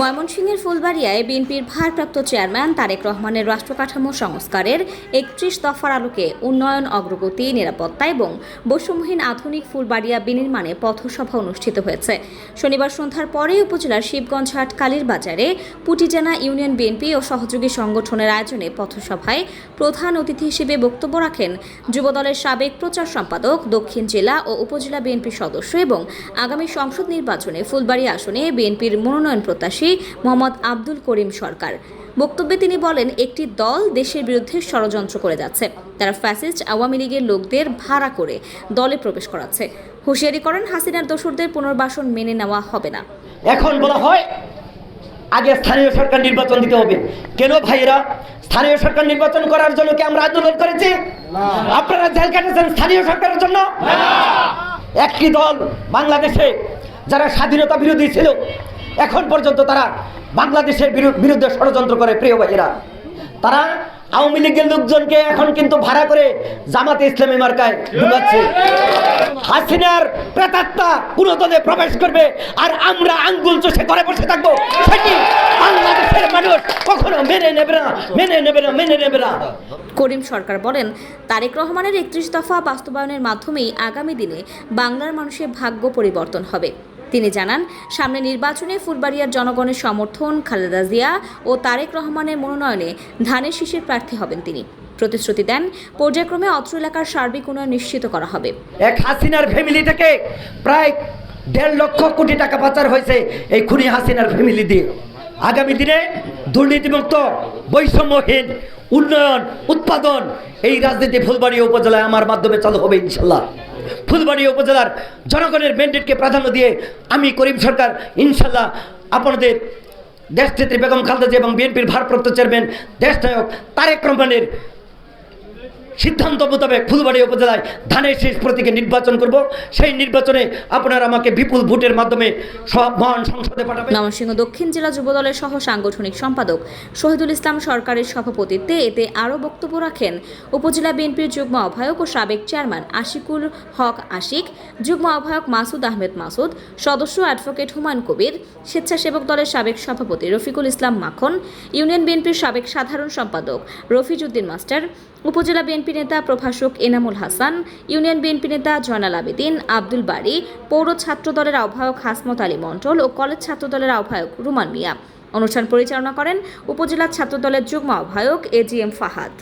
ময়মনসিংহের ফুলবাড়িয়ায় বিএনপির ভারপ্রাপ্ত চেয়ারম্যান তারেক রহমানের রাষ্ট্রকাঠামো সংস্কারের একত্রিশ দফার আলোকে উন্নয়ন, অগ্রগতি, নিরাপত্তা এবং বৈষম্যহীন আধুনিক ফুলবাড়িয়া বিনির্মাণে পথসভা অনুষ্ঠিত হয়েছে। শনিবার সন্ধ্যার পরে উপজেলার শিবগঞ্জহাট কালীর বাজারে পুটিজানা ইউনিয়ন বিএনপি ও সহযোগী সংগঠনের আয়োজনে পথসভায় প্রধান অতিথি হিসেবে বক্তব্য রাখেন যুবদলের সাবেক প্রচার সম্পাদক, দক্ষিণ জেলা ও উপজেলা বিএনপির সদস্য এবং আগামী সংসদ নির্বাচনে ফুলবাড়ি আসনে বিএনপির মনোনয়ন প্রত্যাশী মোহাম্মদ আব্দুল করিম সরকার। বক্তব্যে তিনি বলেন একটি দল দেশের বিরুদ্ধে ষড়যন্ত্র করে যাচ্ছে। তারা ফ্যাসিস্ট আওয়ামী লীগের লোকদের ভাড়া করে দলে প্রবেশ করাচ্ছে। হুঁশিয়ারি করেন হাসিনার দোসরদের পুনর্বাসন মেনে নেওয়া হবে না। এখন বলা হয় আগে স্থানীয় সরকার নির্বাচন দিতে হবে। কেন ভাইয়েরা স্থানীয় সরকার নির্বাচন করার জন্য কি আমরা আন্দোলন করেছি? আপনারা জেল কাটেছেন স্থানীয় সরকারের জন্য? একটি দল বাংলাদেশে যারা স্বাধীনতা বিরোধী ছিল এখন পর্যন্ত তারা বাংলাদেশের বিরুদ্ধে ষড়যন্ত্র করে, প্রিয় তারা আওয়ামী লীগের লোকজনকে এখন কিন্তু ভাড়া করে জামাতে ইসলামী মার্কায় ঢুকাচ্ছে। হাসিনার প্রেতাত্মা কোন দলে প্রবেশ করবে, আর আমরা আঙ্গুল চষে করে বসে থাকব। সেটি বাংলাদেশের মানুষ কখনো মেনে নেবে না, মেনে নেবে না, মেনে নেবে না। করিম সরকার বলেন, তারেক রহমানের একত্রিশ দফা বাস্তবায়নের মাধ্যমেই আগামী দিনে বাংলার মানুষের ভাগ্য পরিবর্তন হবে। তিনি জানান, সামনে নির্বাচনে ফুলবাড়িয়ার জনগণের সমর্থন খালেদা জিয়া ও তারেক রহমানের মনোনয়নে ধানের শীষের প্রার্থী হবেন তিনি। প্রতিশ্রুতি দেন, পর্যায়ক্রমে অত্র এলাকার সার্বিক উন্নয়ন নিশ্চিত করা হবে। এক হাসিনার ফ্যামিলি থেকে প্রায় দেড় লক্ষ কোটি টাকা পাচার হয়েছে এই খুনি হাসিনার ফ্যামিলি দিয়ে। আগামী দিনে দুর্নীতিমুক্ত, বৈষম্যহীন, উন্নয়ন, উৎপাদন এই রাজনীতি ফুলবাড়ি উপজেলায় আমার মাধ্যমে চালু হবে ইনশাল্লাহ। ফুলবাড়ি উপজেলার জনগণের ম্যান্ডেটকে প্রাধান্য দিয়ে আমি করিম সরকার ইনশাল্লাহ আপনাদের দেশনেত্রী বেগম খালদাজি এবং বিএনপির ভারপ্রাপ্ত চেয়ারম্যান দেশনায়ক তারেক রহমানের সিদ্ধান্ত মোতাবেক ফুলবাড়ি উপজেলায় ধানের শেষ প্রতীকে নির্বাচন করব। সেই নির্বাচনে আপনারা আমাকে বিপুল ভোটের মাধ্যমে মহান সংসদে পাঠাবেন। ময়মনসিংহ দক্ষিণ জেলা যুবদলের সহ সাংগঠনিক সম্পাদক শহীদুল ইসলাম সরকারের সভাপতিত্বে এতে আরও বক্তব্য রাখেন উপজেলা বিএনপির যুগ্ম আহ্বায়ক ও সাবেক চেয়ারম্যান আশিকুল হক আশিক, যুগ্ম আহ্বায়ক মাসুদ আহমেদ মাসুদ, সদস্য অ্যাডভোকেট হুমায়ুন কবির, স্বেচ্ছাসেবক দলের সাবেক সভাপতি রফিকুল ইসলাম মাখন, ইউনিয়ন বিএনপির সাবেক সাধারণ সম্পাদক রফিজউদ্দিন মাস্টার, উপজেলা বিএনপি নেতা প্রভাষক এনামুল হাসান, ইউনিয়ন বিএনপি নেতা জয়নাল আবেদিন, আব্দুল বাড়ি পৌর ছাত্র দলের আহ্বায়ক হাসমত আলী মণ্ডল ও কলেজ ছাত্র দলের আহ্বায়ক রুমান মিয়া। অনুষ্ঠান পরিচালনা করেন উপজেলা ছাত্র দলের যুগ্ম আহ্বায়ক এজিএম ফাহাদ।